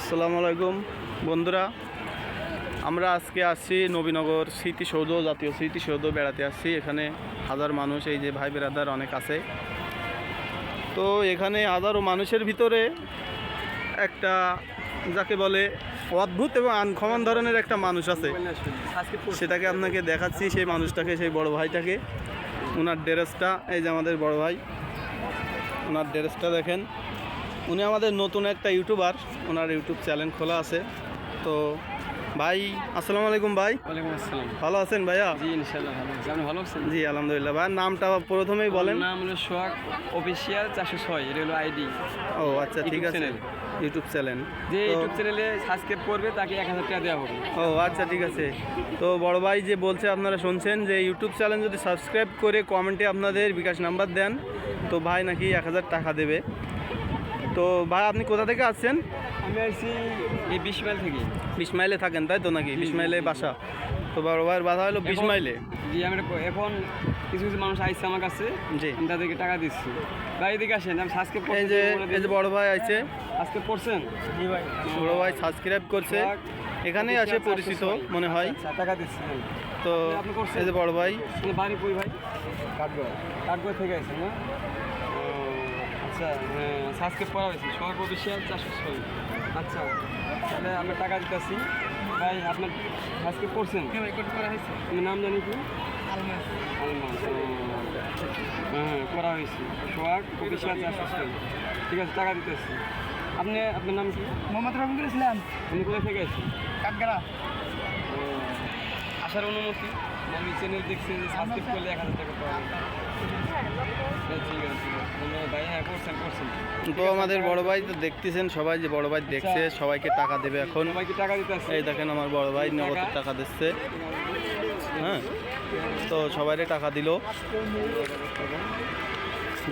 আসসালামু আলাইকুম, বন্ধুরা। আমরা আজকে আসছি নবীনগর স্মৃতিসৌধ, জাতীয় স্মৃতিসৌধ বেড়াতে আসছি। এখানে হাজার মানুষ, এই যে ভাই বেড়াদার অনেক আছে। তো এখানে হাজারো মানুষের ভিতরে একটা, যাকে বলে অদ্ভুত এবং আনকমন ধরনের একটা মানুষ আছে। সেটাকে আপনাকে দেখাচ্ছি, সেই মানুষটাকে, সেই বড় ভাইটাকে। ওনার ড্রেসটা, এই যে আমাদের বড় ভাই। ওনার ড্রেসটা দেখেন। উনি আমাদের নতুন একটা ইউটিউবার ওনার ইউটিউব চ্যানেল খোলা আছে। তো ভাই আসসালামু আলাইকুম ভাই। ওয়ালাইকুম আসসালাম। ভালো আছেন ভাইয়া? জি ইনশাল্লাহ ভালো আছি। আপনি ভালো আছেন? জি আলহামদুলিল্লাহ। ভাই নামটা প্রথমেই বলেন। নাম হলো সোহাগ অফিসিয়াল চারশো ছয় এটা হলো আইডি। ও আচ্ছা ঠিক আছে। YouTube channel. যে ইউটিউব চ্যানেলে সাবস্ক্রাইব করবে তাকে এক হাজার টাকা দেওয়া হবে। ও আচ্ছা ঠিক আছে। তো বড় ভাই যে বলছে আপনারা শুনছেন যে ইউটিউব চ্যানেল যদি সাবস্ক্রাইব করে কমেন্টে আপনাদের বিকাশ নাম্বার দেন তো ভাই নাকি এক হাজার টাকা দেবে। তো ভাই আপনি কোথা থেকে আসছেন? আমি আসছি এই বিশ মাইল থেকে। বিশ মাইলে থাকেন তাই তো নাকি? বিশ মাইলে বাসা। তো বড় ভাইয়ের বাসা হলো বিশ মাইলে জি আমি এখন কিছু কিছু মানুষ আইসছে আমার কাছে। জি। আমি তাদেরকে টাকা দিচ্ছি। ভাই এদিকে আসেন আমি সাবস্ক্রাইব এই যে এই যে বড় ভাই আছে আজকে পড়ছেন জি ভাই। বড় ভাই সাবস্ক্রাইব করছে। এখানেই আসে পরিচিত মনে হয়। আচ্ছা, টাকা দিচ্ছি তো আপনি করছেন? এই যে বড় ভাই। আপনার বাড়ি কই ভাই? কাঠগড়। কাঠগড় থেকে আসেন না? আচ্ছা হ্যাঁ সাবস্ক্রাইব করা হয়েছে সোহাগ অফিসিয়াল চারশো ছয়। আচ্ছা তাহলে আমরা টাকা দিতেছি। ভাই আপনার সাবস্ক্রাইব করছেন আপনার নাম জানি কি? আলমাস। হ্যাঁ হ্যাঁ করা হয়েছে। সোহাগ অফিসিয়াল চারশো ছয়। ঠিক আছে টাকা দিতেছি। আপনি আপনার নাম কি? মোহাম্মদ রফিকুল ইসলাম। আপনি কোথা থেকে আছেন কাঠগড়া। ও, আসার অনুমতি? আমি চ্যানেল দেখছি যে সাবস্ক্রাইব করলে এক হাজার টাকা পাওয়া যাবে। হ্যাঁ, ঠিক আছে ঠিক আছে। ধন্যবাদ ভাই। হ্যাঁ করছেন করছেন। তো আমাদের বড় ভাই তো দেখতেছেন সবাই যে বড় ভাই দেখছে সবাইকে টাকা দেবে এখন। সবাইকে টাকা দিতে এই দেখেন আমার বড় ভাই নগদ টাকা। দিচ্ছে। হ্যাঁ তো সবাইকে টাকা দিল।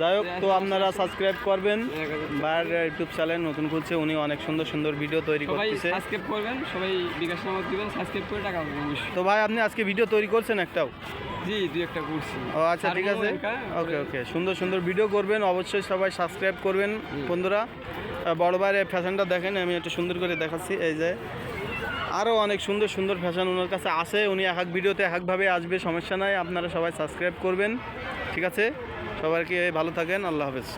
যাই হোক তো আপনারা সাবস্ক্রাইব করবেন। ভাইয়ের ইউটিউব চ্যানেল নতুন খুলছে উনি অনেক সুন্দর সুন্দর ভিডিও তৈরি করতেছে। সাবস্ক্রাইব করবেন সবাই বিকাশ নাম্বার দিবেন সাবস্ক্রাইব করে টাকা পাবেন তো ভাই আপনি আজকে ভিডিও তৈরি করছেন একটাও? জি দুই একটা করছি। ও আচ্ছা ঠিক আছে। ওকে ওকে সুন্দর সুন্দর ভিডিও করবেন অবশ্যই সবাই সাবস্ক্রাইব করবেন বন্ধুরা। বড় ভাইয়ের ফ্যাশনটা দেখেন আমি একটু সুন্দর করে দেখাচ্ছি এই যে। আরও অনেক সুন্দর সুন্দর ফ্যাশন ওনার কাছে আছে। উনি এক এক ভিডিওতে এক একভাবে আসবে, সমস্যা নাই। আপনারা সবাই সাবস্ক্রাইব করবেন। ঠিক আছে? সবাইকে ভালো থাকেন। আল্লাহ হাফেজ।